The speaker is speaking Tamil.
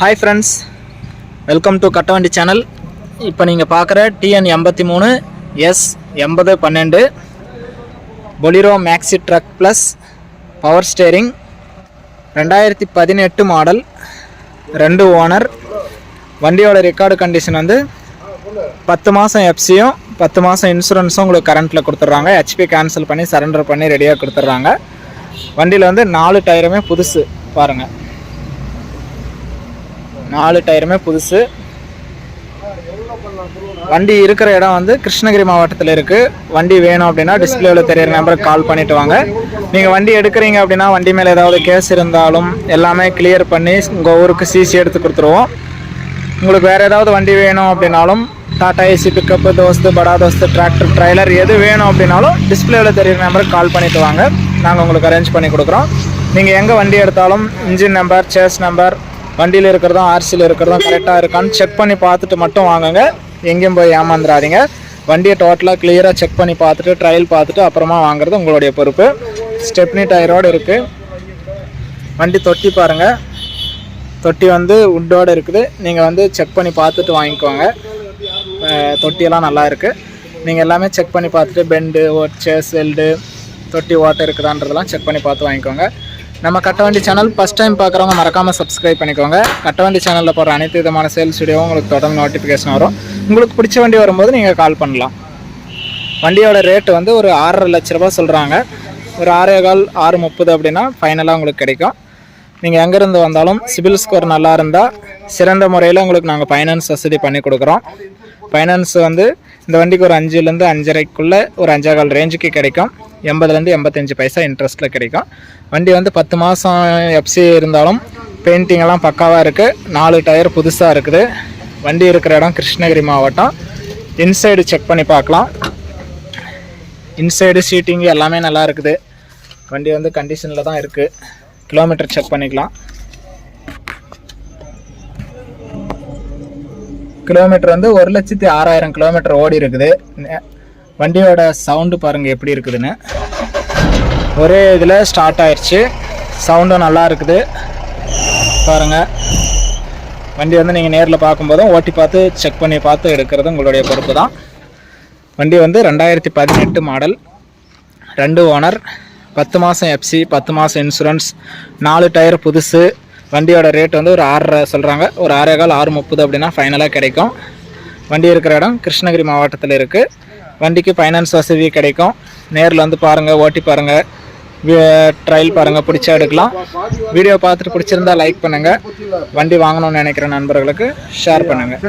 Hi friends welcome to Kattavandi channel இப்போ நீங்கள் பார்க்குற டிஎன் எண்பத்தி மூணு எஸ் எண்பது பன்னெண்டு Bolero Maxi truck plus power steering ரெண்டாயிரத்தி பதினெட்டு மாடல் ரெண்டு ஓனர் வண்டியோட ரெக்கார்டு கண்டிஷன் வந்து பத்து மாதம் எஃப்சியும் பத்து மாதம் இன்சூரன்ஸும் உங்களுக்கு கரண்ட்டில் கொடுத்துட்றாங்க. ஹெச்பி கேன்சல் பண்ணி சரண்டர் பண்ணி ரெடியாக கொடுத்துட்றாங்க. வண்டியில் வந்து நாலு டயருமே புதுசு பாருங்கள் நாலு டயருமே புதுசு. வண்டி இருக்கிற இடம் வந்து கிருஷ்ணகிரி மாவட்டத்தில் இருக்குது வண்டி வேணும் அப்படின்னா டிஸ்பிளேவில் தெரியிற நம்பருக்கு கால் பண்ணிட்டு வாங்க. நீங்கள் வண்டி எடுக்கிறீங்க அப்படின்னா வண்டி மேலே ஏதாவது கேஸ் இருந்தாலும் எல்லாமே கிளியர் பண்ணி உங்கள் ஊருக்கு சிசி எடுத்து கொடுத்துருவோம். உங்களுக்கு வேறு ஏதாவது வண்டி வேணும் அப்படின்னாலும் டாடா ஏசி பிக்கப்பு தோஸ்து படா தோஸ்து டிராக்டர் ட்ரைலர் எது வேணும் அப்படின்னாலும் டிஸ்பிளேவில் தெரியிற நம்பருக்கு கால் பண்ணிட்டு வாங்க. நாங்கள் உங்களுக்கு அரேஞ்ச் பண்ணி கொடுக்குறோம். நீங்கள் எங்கே வண்டி எடுத்தாலும் இன்ஜின் நம்பர் சேஸ் நம்பர் வண்டியில் இருக்கிறதும் ஆர்சியில் இருக்கிறதும் கரெக்டாக இருக்கான்னு செக் பண்ணி பார்த்துட்டு மட்டும் வாங்குங்க. எங்கேயும் போய் ஏமாந்துடாதீங்க. வண்டியை டோட்டலாக கிளியராக செக் பண்ணி பார்த்துட்டு ட்ரையல் பார்த்துட்டு அப்புறமா வாங்குறது உங்களுடைய பொறுப்பு. ஸ்டெப்னி டயரோடு இருக்குது வண்டி தொட்டி பாருங்கள் தொட்டி வந்து உட்டோடு இருக்குது. நீங்கள் வந்து செக் பண்ணி பார்த்துட்டு வாங்கிக்கோங்க. தொட்டியெல்லாம் நல்லா இருக்குது நீங்கள் எல்லாமே செக் பண்ணி பார்த்துட்டு பெண்டு சேஸ் வெல்டு தொட்டி ஓட்டை இருக்குதான்றதெல்லாம் செக் பண்ணி பார்த்து வாங்கிக்கோங்க. நம்ம கட்டவண்டி சேனல் ஃபஸ்ட் டைம் பார்க்குறவங்க மறக்காமல் சப்ஸ்கிரைப் பண்ணிக்கோங்க. கட்டவண்டி சேனலில் போகிற அனைத்து விதமான சேல்ஸ் வீடியோவும் உங்களுக்கு தொடர்ந்து நோட்டிஃபிகேஷன் வரும். உங்களுக்கு பிடிச்ச வண்டி வரும்போது நீங்கள் கால் பண்ணலாம். வண்டியோட ரேட்டு வந்து ஒரு ஆறரை லட்ச ரூபா சொல்கிறாங்க ஒரு ஆறே கால் ஆறு முப்பது அப்படின்னா ஃபைனலாக உங்களுக்கு கிடைக்கும். நீங்கள் எங்கேருந்து வந்தாலும் சிபில் ஸ்கோர் நல்லா இருந்தால் சிறந்த முறையில் உங்களுக்கு நாங்கள் ஃபைனான்ஸ் வசதி பண்ணி கொடுக்குறோம். ஃபைனான்ஸ் வந்து இந்த வண்டிக்கு ஒரு அஞ்சுலேருந்து அஞ்சரைக்குள்ளே ஒரு அஞ்சா கால் ரேஞ்சுக்கு கிடைக்கும். எண்பதுலேருந்து எண்பத்தஞ்சு பைசா இன்ட்ரெஸ்ட்டில் கிடைக்கும். வண்டி வந்து பத்து மாதம் எஃப்சி இருந்தாலும் பெயிண்டிங் எல்லாம் பக்காவாக இருக்குது நாலு டயர் புதுசாக இருக்குது. வண்டி இருக்கிற இடம் கிருஷ்ணகிரி மாவட்டம். இன்சைடு செக் பண்ணி பார்க்கலாம். இன்சைடு சீட்டிங் எல்லாமே நல்லா இருக்குது. வண்டி வந்து கண்டிஷனில் தான் இருக்குது கிலோமீட்டர் செக் பண்ணிக்கலாம். கிலோமீட்டர் வந்து ஒரு லட்சத்தி ஆறாயிரம் கிலோமீட்டர் ஓடி இருக்குது. வண்டியோட சவுண்டு பாருங்கள் எப்படி இருக்குதுன்னு. ஒரே இதில் ஸ்டார்ட் ஆயிடுச்சு சவுண்டும் நல்லா இருக்குது. பாருங்கள் வண்டி வந்து நீங்கள் நேரில் பார்க்கும்போதும் ஓட்டி பார்த்து செக் பண்ணி பார்த்து எடுக்கிறது உங்களுடைய பொறுப்பு தான் வண்டி வந்து ரெண்டாயிரத்தி பதினெட்டு மாடல் ரெண்டு ஓனர் பத்து மாதம் எஃப்சி பத்து மாதம் இன்சூரன்ஸ் நாலு டயர் புதுசு வண்டியோட ரேட் வந்து ஒரு ஆறரை சொல்கிறாங்க ஒரு ஆறே கால் ஆறு முப்பது அப்படின்னா ஃபைனலாக கிடைக்கும். வண்டி இருக்கிற இடம் கிருஷ்ணகிரி மாவட்டத்தில் இருக்குது வண்டிக்கு ஃபைனான்ஸ் வசதி கிடைக்கும். நேரில் வந்து பாருங்கள் ஓட்டி பாருங்கள் ட்ரையல் பாருங்கள் பிடிச்சா எடுக்கலாம். வீடியோ பார்த்துட்டு பிடிச்சிருந்தா லைக் பண்ணுங்கள் வண்டி வாங்கணும்னு நினைக்கிற நண்பர்களுக்கு ஷேர் பண்ணுங்கள்